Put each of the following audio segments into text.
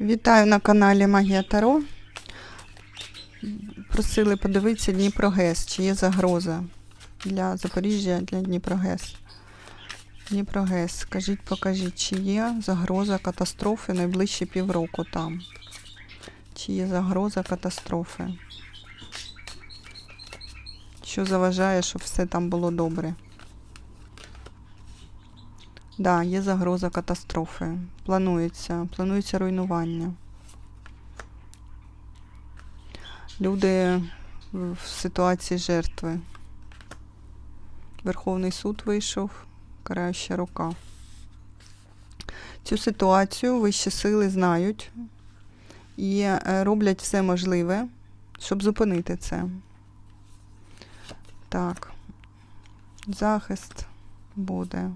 Вітаю на каналі Магія Таро. Просили подивитися Дніпрогес, чи є загроза для Запоріжжя, для Дніпрогес. Дніпрогес, скажіть, покажіть, чи є загроза катастрофи найближчі півроку там? Чи є загроза катастрофи? Що заважає, щоб все там було добре? Да, є загроза катастрофи. Планується, планується руйнування. Люди в ситуації жертви. Верховний суд вийшов, караюча рука. Цю ситуацію вищі сили знають і е, роблять все можливе, щоб зупинити це. Так. Захист буде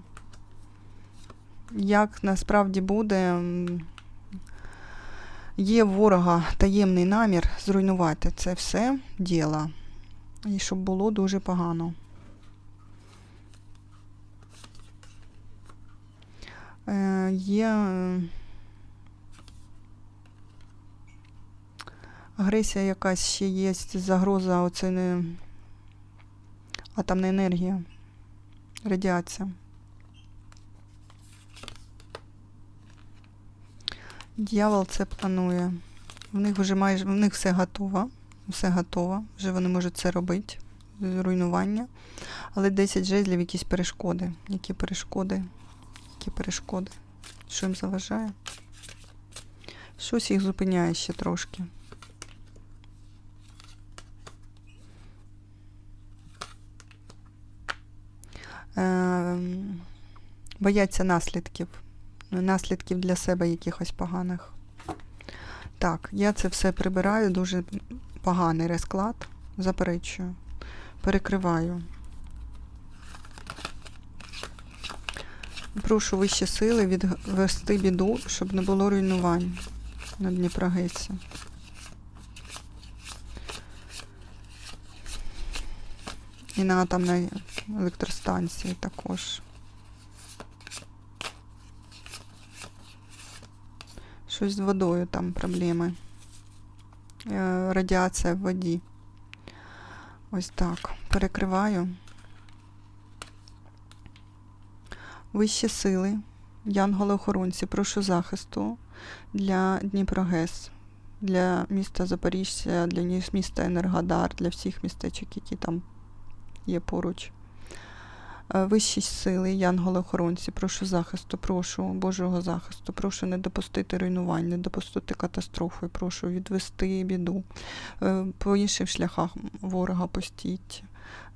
як насправді буде, є ворога таємний намір зруйнувати це все діло. І щоб було дуже погано. Е, Є агресія якась ще є, загроза, оце атомна енергія, радіація. Дьявол це планує. В них вже майже в них все готово. Все готово. Вже вони можуть це робити. Руйнування. Але 10 жезлів якісь перешкоди. Які перешкоди? Які перешкоди? Що їм заважає? Щось їх зупиняє ще трошки. Ем, бояться наслідків наслідків для себе якихось поганих. Так, я це все прибираю, дуже поганий розклад. Заперечую. Перекриваю. Прошу вищі сили відвести біду, щоб не було руйнувань на Дніпрогесі. І на атомній електростанції також. Щось з водою там проблеми. Е, Радіація в воді. Ось так. Перекриваю. Вищі сили. Янголи-охоронці, прошу захисту для Дніпрогес, для міста Запоріжжя, для міста Енергодар, для всіх містечок, які там є поруч. Е, Вищі сили, янголи-охоронці, прошу захисту, прошу Божого захисту, прошу не допустити руйнувань, не допустити катастрофи, прошу відвести біду. Е, По іншим шляхах ворога постіть.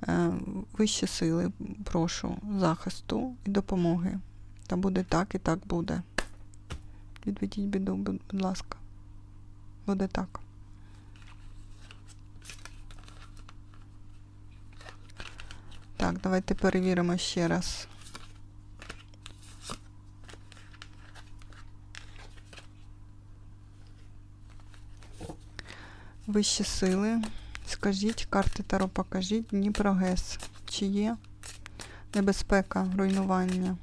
Е, Вищі сили, прошу захисту і допомоги. Та буде так і так буде. Відведіть біду, будь ласка. Буде так. Так, давайте перевіримо ще раз. Вищі сили. Скажіть, карти Таро покажіть, Дніпрогес. Чи є небезпека руйнування?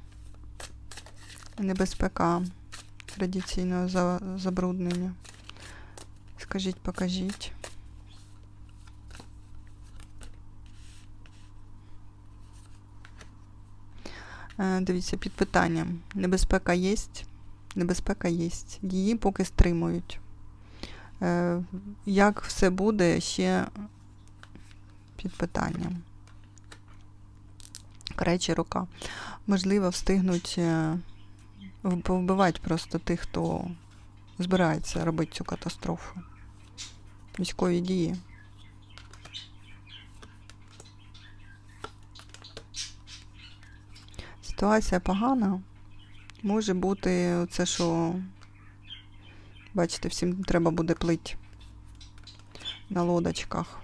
Небезпека радіаційного за- забруднення. Скажіть, покажіть. Дивіться, під питанням. Небезпека є, небезпека є. Її поки стримують. Е, Як все буде, ще під питанням. Кречі рука. Можливо, встигнуть е, в- повбивати просто тих, хто збирається робити цю катастрофу. Військові дії. Ситуація погана. Може бути це, що, бачите, всім треба буде плити на лодочках.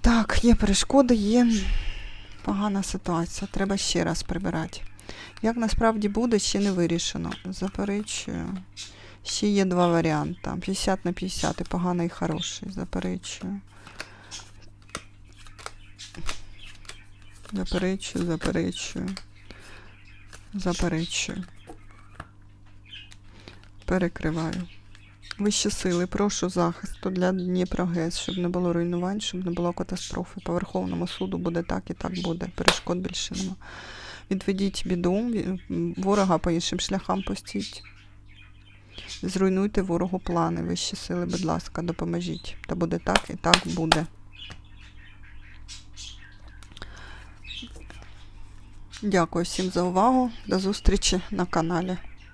Так, є перешкоди, є погана ситуація. Треба ще раз прибирати. Як насправді буде, ще не вирішено. Заперечую. Ще є два варіанти. 50 на 50, і поганий, і хороший. Заперечую. Заперечую, заперечую. Заперечую. Перекриваю. Вищі сили, прошу захисту для Дніпрогес, щоб не було руйнувань, щоб не було катастрофи. По Верховному суду буде так і так буде. Перешкод більше нема. Відведіть біду, ворога по іншим шляхам пустіть. Зруйнуйте ворогу плани, вищі сили, будь ласка, допоможіть. Та буде так і так буде. Дякую всім за увагу. До зустрічі на каналі.